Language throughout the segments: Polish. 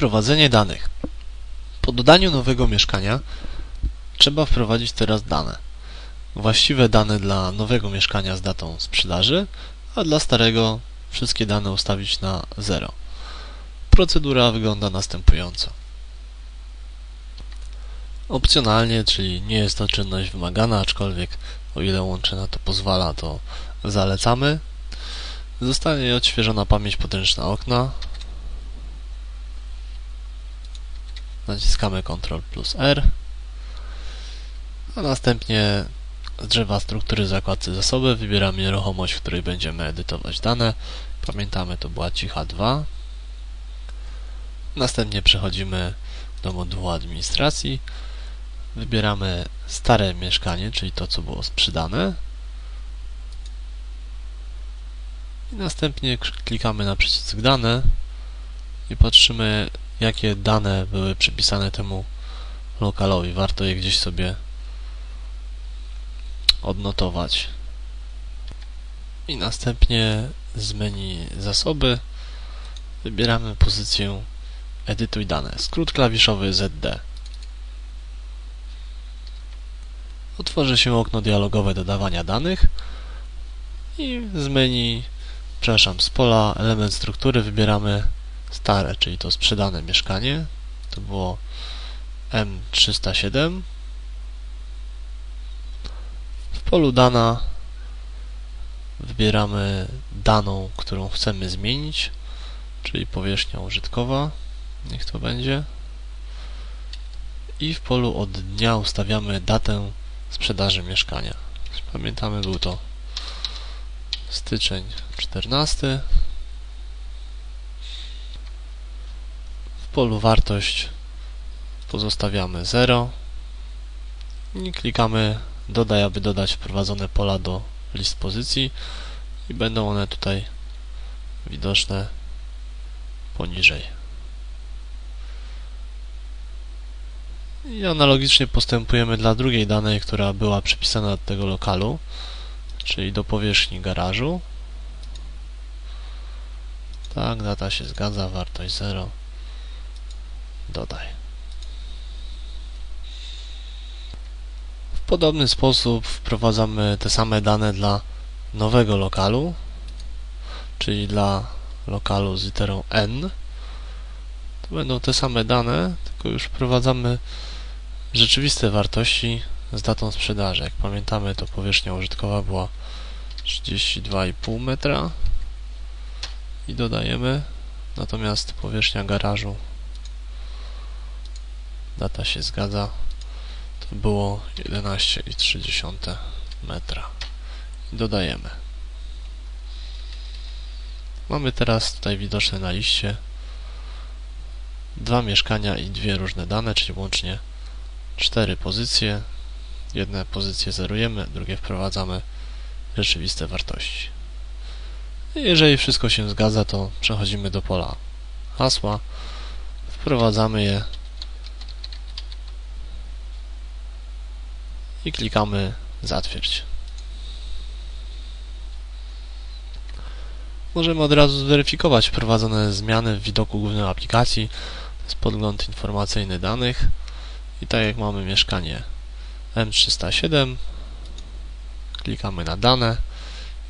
Wprowadzenie danych. Po dodaniu nowego mieszkania trzeba wprowadzić teraz dane. Właściwe dane dla nowego mieszkania z datą sprzedaży, a dla starego wszystkie dane ustawić na 0. Procedura wygląda następująco. Opcjonalnie, czyli nie jest to czynność wymagana, aczkolwiek o ile łącze na to pozwala, to zalecamy. Zostanie odświeżona pamięć podręczna okna. Naciskamy Ctrl plus R. A następnie z drzewa struktury zakładcy zasoby wybieramy nieruchomość, w której będziemy edytować dane. Pamiętamy, to była cicha 2. Następnie przechodzimy do modułu administracji. Wybieramy stare mieszkanie, czyli to, co było sprzedane. I następnie klikamy na przycisk dane i patrzymy, jakie dane były przypisane temu lokalowi. Warto je gdzieś sobie odnotować. I następnie z menu zasoby wybieramy pozycję edytuj dane. Skrót klawiszowy ZD. Otworzy się okno dialogowe dodawania danych i z menu, przepraszam, z pola element struktury wybieramy stare, czyli to sprzedane mieszkanie. To było M307. W polu dana wybieramy daną, którą chcemy zmienić, czyli powierzchnia użytkowa. Niech to będzie. I w polu od dnia ustawiamy datę sprzedaży mieszkania. Pamiętamy, był to styczeń 14. polu wartość pozostawiamy 0 i klikamy dodaj, aby dodać wprowadzone pola do list pozycji i będą one tutaj widoczne poniżej. I analogicznie postępujemy dla drugiej danej, która była przypisana do tego lokalu, czyli do powierzchni garażu. Tak, data się zgadza, wartość 0. Dodaj. W podobny sposób wprowadzamy te same dane dla nowego lokalu, czyli dla lokalu z literą N. To będą te same dane, tylko już wprowadzamy rzeczywiste wartości z datą sprzedaży. Jak pamiętamy, to powierzchnia użytkowa była 32,5 metra i dodajemy, natomiast powierzchnia garażu data się zgadza to było 11,3 metra dodajemy mamy teraz tutaj widoczne na liście dwa mieszkania i dwie różne dane, czyli łącznie cztery pozycje. Jedne pozycje zerujemy, drugie wprowadzamy rzeczywiste wartości. Jeżeli wszystko się zgadza, to przechodzimy do pola hasła, wprowadzamy je i klikamy zatwierdź. Możemy od razu zweryfikować wprowadzone zmiany w widoku głównym aplikacji. To jest podgląd informacyjny danych. I tak jak mamy mieszkanie M307, klikamy na dane,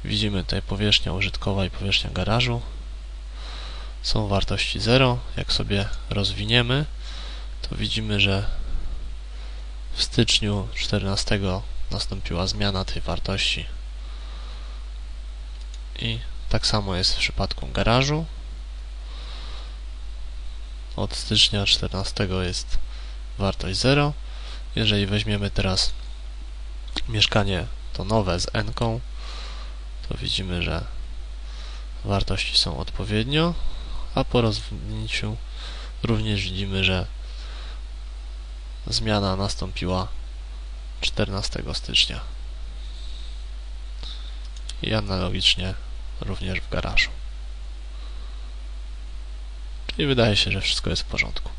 widzimy tutaj powierzchnia użytkowa i powierzchnia garażu. Są wartości 0. Jak sobie rozwiniemy, to widzimy, że w styczniu 14 nastąpiła zmiana tej wartości i tak samo jest w przypadku garażu. Od stycznia 14 jest wartość 0. Jeżeli weźmiemy teraz mieszkanie to nowe z n, to widzimy, że wartości są odpowiednio, a po rozwinięciu również widzimy, że zmiana nastąpiła 14 stycznia. I analogicznie również w garażu. Czyli wydaje się, że wszystko jest w porządku.